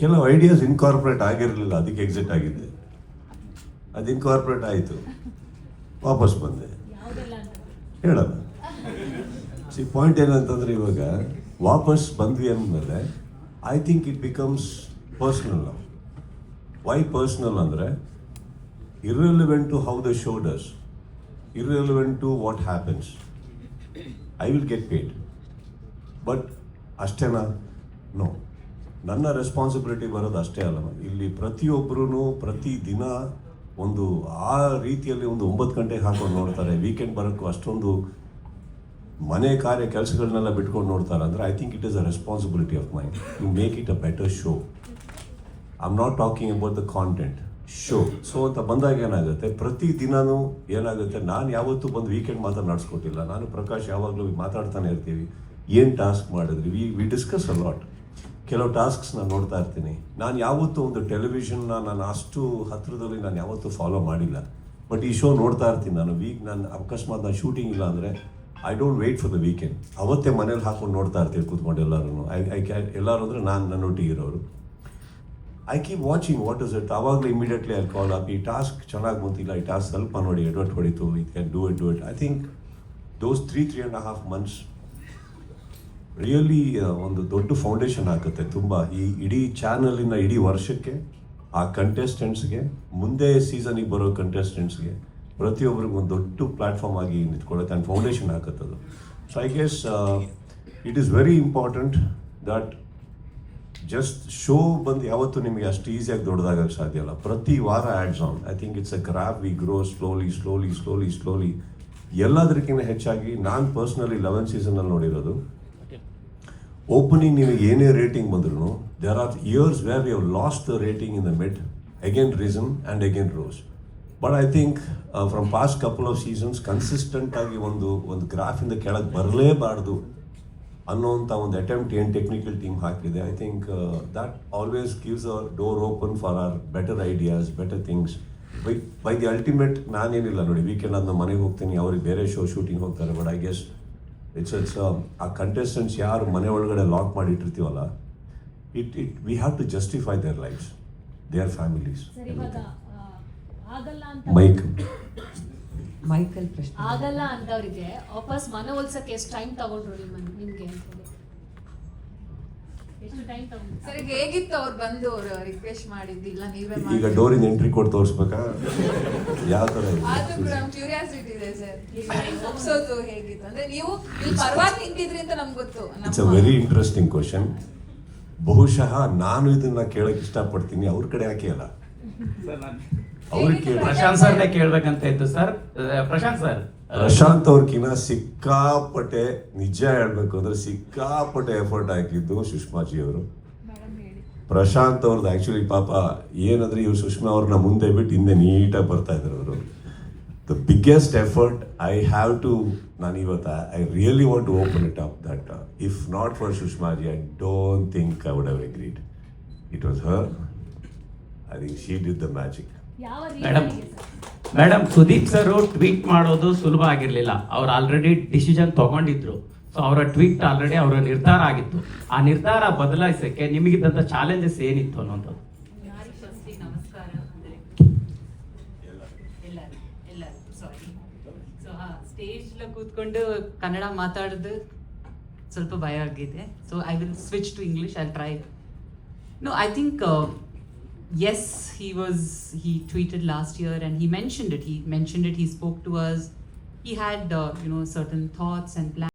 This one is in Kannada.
ಕೆಲವು ಐಡಿಯಾಸ್ ಇನ್ಕಾರ್ಪೊರೇಟ್ ಆಗಿರಲಿಲ್ಲ ಅದಕ್ಕೆ ಎಕ್ಸಿಟ್ ಆಗಿದ್ದೆ. ಅದು ಇನ್ಕಾರ್ಪೊರೇಟ್ ಆಯಿತು. ವಾಪಸ್ ಬಂದೆ. ಹೇಳಲ್ಲ ಸಿ ಪಾಯಿಂಟ್ ಏನಂತಂದ್ರೆ ಇವಾಗ ವಾಪಸ್ ಬಂದ್ವಿ ಅಂದಮೇಲೆ I think it becomes personal ನಾವು ವೈ ಪರ್ಸ್ನಲ್ ಅಂದರೆ irrelevant to how the show does irrelevant to what happens I will get paid but ಅಷ್ಟೇನಾ? ನೋ ನನ್ನ ರೆಸ್ಪಾನ್ಸಿಬಿಲಿಟಿ ಬರೋದು ಅಷ್ಟೇ ಅಲ್ಲ. ಇಲ್ಲಿ ಪ್ರತಿಯೊಬ್ಬರೂ ಪ್ರತಿ ದಿನ ಒಂದು ಆ ರೀತಿಯಲ್ಲಿ ಒಂದು ಒಂಬತ್ತು ಗಂಟೆಗೆ ಹಾಕೊಂಡು ನೋಡ್ತಾರೆ. ವೀಕೆಂಡ್ ಬರೋಕ್ಕೂ ಅಷ್ಟೊಂದು ಮನೆ ಕಾರ್ಯ ಕೆಲಸಗಳನ್ನೆಲ್ಲ ಬಿಟ್ಕೊಂಡು ನೋಡ್ತಾರೆ. ಅಂದರೆ I think it is a responsibility of mind to make it a better show I am not talking about the content show so ಅಂತ ಬಂದಾಗ ಏನಾಗುತ್ತೆ? ಪ್ರತಿ ದಿನವೂ ಏನಾಗುತ್ತೆ? ನಾನು ಯಾವತ್ತೂ ಬಂದು ವೀಕೆಂಡ್ ಮಾತ್ರ ನಡೆಸ್ಕೊಟ್ಟಿಲ್ಲ ನಾನು ಪ್ರಕಾಶ್ ಯಾವಾಗಲೂ ಮಾತಾಡ್ತಾನೆ ಇರ್ತೀವಿ. ಏನು ಟಾಸ್ಕ್ ಮಾಡಿದ್ರಿ? We we discuss a lot ಕೆಲವು ನಾನು ನೋಡ್ತಾ ಇರ್ತೀನಿ. ನಾನು ಯಾವತ್ತೂ ಒಂದು ಟೆಲಿವಿಷನ್ನ ನಾನು ಅಷ್ಟು ಹತ್ತಿರದಲ್ಲಿ ನಾನು ಯಾವತ್ತೂ ಫಾಲೋ ಮಾಡಿಲ್ಲ. ಬಟ್ ಈ ಶೋ ನೋಡ್ತಾ ಇರ್ತೀನಿ ನಾನು. ವೀಕ್ ನಾನು ಅಕಸ್ಮಾತ್ ನಾನು ಶೂಟಿಂಗ್ ಇಲ್ಲ ಅಂದರೆ I don't wait for the weekend ಅವತ್ತೇ ಮನೇಲಿ ಹಾಕೊಂಡು ನೋಡ್ತಾ ಇರ್ತೀವಿ ಕೂತ್ಕೊಂಡು ಎಲ್ಲರೂ ಐ ಐ ಕ್ಯಾನ್ ಎಲ್ಲರೂ ಅಂದರೆ ನಾನು ನನ್ನೊಟ್ಟಿಗೆ ಇರೋರು. I keep watching what is it ಆವಾಗಲೇ ಇಮಿಡಿಯೇಟ್ಲಿ ಐ ಕಾಲ್ ಅಪ್ ಈ ಟಾಸ್ಕ್ ಚೆನ್ನಾಗಿ ಬಂತಿಲ್ಲ. ಈ ಟಾಸ್ಕ್ ಸ್ವಲ್ಪ ನೋಡಿ ಎಡ್ವರ್ಟ್ ಹೊಡಿತು. It can do it do it I think those three three and half months really ಒಂದು ದೊಡ್ಡ ಫೌಂಡೇಶನ್ ಆಗುತ್ತೆ ತುಂಬ. ಈ ಇಡೀ ಚಾನಲಿನ ಇಡೀ ವರ್ಷಕ್ಕೆ ಆ ಕಂಟೆಸ್ಟೆಂಟ್ಸ್ಗೆ ಮುಂದೆ ಸೀಸನಿಗೆ ಬರೋ ಕಂಟೆಸ್ಟೆಂಟ್ಸ್ಗೆ ಪ್ರತಿಯೊಬ್ಬರಿಗೂ ಒಂದು ದೊಡ್ಡ ಪ್ಲ್ಯಾಟ್ಫಾರ್ಮ್ ಆಗಿ ನಿಂತ್ಕೊಳ್ಳುತ್ತೆ and foundation ಹಾಕತ್ತದು so I guess it is very important that just show ಬಂದು ಯಾವತ್ತೂ ನಿಮಗೆ ಅಷ್ಟು ಈಸಿಯಾಗಿ ದೊಡ್ಡದಾಗಕ್ಕೆ ಸಾಧ್ಯ ಇಲ್ಲ. ಪ್ರತಿ ವಾರ ads on I think it's a graph we grow slowly slowly slowly slowly ಎಲ್ಲದಕ್ಕಿಂತ ಹೆಚ್ಚಾಗಿ ನಾನು ಪರ್ಸ್ನಲಿ ಲೆವೆನ್ ಸೀಸನಲ್ಲಿ ನೋಡಿರೋದು. ಓಪನಿಂಗ್ ನೀವು ಏನೇ ರೇಟಿಂಗ್ ಬಂದ್ರು there are years where you lost the rating in the mid again reason and again rose but I think from past couple of seasons consistent ಆಗಿ ಒಂದು ಒಂದು ಗ್ರಾಫಿಂದ ಕೆಳಗೆ ಬರಲೇಬಾರ್ದು ಅನ್ನೋಂಥ ಒಂದು ಅಟೆಂಪ್ಟ್ ಏನು ಟೆಕ್ನಿಕಲ್ ಟೀಮ್ ಹಾಕಿದೆ. I think that always gives our door open for our better ideas better things by by the ultimate ನಾನೇನಿಲ್ಲ ನೋಡಿ ವೀಕೆಂಡ್ ಆದ ಮನೆಗೆ ಹೋಗ್ತೀನಿ, ಅವ್ರಿಗೆ ಬೇರೆ ಶೋ ಶೂಟಿಂಗ್ ಹೋಗ್ತಾರೆ but I guess it's it's ಆ ಕಂಟೆಸ್ಟೆಂಟ್ಸ್ ಯಾರು ಮನೆ ಒಳಗಡೆ ಲಾಕ್ ಮಾಡಿ ಇಟ್ಟಿರ್ತೀವಲ್ಲ it it we have to justify their lives their families sir ಇವಾಗ ಆಗಲ್ಲ ಅಂತ ಮೈಕ್ ಮೈಕಲ್ ಪ್ರಶ್ನೆ. ಆಗಲ್ಲ ಅಂತವ್ರಿಗೆ ವಾಪಸ್ ಮನೆ ಹೋಲ್ಸಕ್ಕೆ ಎಷ್ಟು ಟೈಮ್ ತಗೊಂಡ್ರು ನಿಮ್ಮ ನಿಮ್ಗೆ ಅಂತ ಹೇಳಿ ಎಷ್ಟು ಟೈಮ್ ತಗೊಂಡ್ರು ಸರ್ ಈಗ ಹೇಗಿತ್ತು ಅವ್ರು ಬಂದು ಅವ್ರು ರಿಕ್ವೆಸ್ಟ್ ಮಾಡಿದ್ದಿಲ್ಲ ನೀವೇ ಈಗ ಮಾಡಿ ಡೋರಿಂದ ಎಂಟ್ರಿ ಕೋಡ್ ತೋರಿಸ್ಬೇಕಾ? ಯಾವ ಥರ ಆದ್ರೂ ಕೂಡ ಕ್ಯೂರಿಯಾಸಿಟಿ ಇದೆ ಸರ್. ಒಪ್ಸೋದು ಹೇಗಿತ್ತು? ಅಂದ್ರೆ ನೀವು ಇಲ್ಲಿ ಪರವಾಗಿ ನಿಂತಿದ್ರಿ ಅಂತ ನಮ್ಗೆ ಗೊತ್ತು. It's a very interesting question ಬಹುಶಃ ನಾನು ಇದನ್ನ ಕೇಳಕ್ ಇಷ್ಟಪಡ್ತೀನಿ. ಅವ್ರ ಕಡೆ ಯಾಕೆ ಅಲ್ಲ? ಅವ್ರಿಗೆ ಕೇಳಿ. ಪ್ರಶಾಂತ್ ಸರ್ನೇ ಕೇಳ್ಬೇಕಂತ ಇತ್ತು ಸರ್. ಪ್ರಶಾಂತ್ ಸರ್ ಪ್ರಶಾಂತ್ ಅವ್ರಕಿನ ಸಿಕ್ಕಾಪಟ್ಟೆ ನಿಜ ಹೇಳ್ಬೇಕು ಅಂದ್ರೆ ಸಿಕ್ಕಾಪಟ್ಟೆ ಎಫರ್ಟ್ ಹಾಕಿದ್ದು ಸುಷ್ಮಾಜಿ ಅವರು. ಪ್ರಶಾಂತ್ ಅವ್ರದ್ದು ಆ್ಯಕ್ಚುಲಿ ಪಾಪ ಏನಂದ್ರೆ ಇವ್ರು ಸುಷ್ಮಾ ಅವ್ರನ್ನ ಮುಂದೆ ಬಿಟ್ಟು ಹಿಂದೆ ನೀಟಾಗಿ ಬರ್ತಾ ಇದ್ರು ಅವರು. The biggest effort I have to ನಾನು ಇವತ್ತು I really want to open it up that if not for Sushmaji I don't think I would have agreed it was her I think she did the magic madam madam Sudeep sir tweet ಮಾಡೋದು ಸುಲಭ ಆಗಿರಲಿಲ್ಲ. ಅವ್ರು ಆಲ್ರೆಡಿ ಡಿಸಿಷನ್ ತಗೊಂಡಿದ್ರು. ಸೊ ಅವರ ಟ್ವೀಟ್ ಆಲ್ರೆಡಿ ಅವರ ನಿರ್ಧಾರ ಆಗಿತ್ತು. ಆ ನಿರ್ಧಾರ ಬದಲಾಯಿಸಕ್ಕೆ ನಿಮಗಿದ್ದಂತ ಚಾಲೆಂಜಸ್ ಏನಿತ್ತು ಅನ್ನೋದು? ಸ್ಟೇಜ್ಲ ಕೂತ್ಕೊಂಡು ಕನ್ನಡ ಮಾತಾಡೋದು ಸ್ವಲ್ಪ ಭಯ ಆಗಿದೆ so I will switch to English I try no I uh, yes, he was, he tweeted last year and he mentioned it. He mentioned it, he spoke to us. He had, uh, you know, certain thoughts and plans.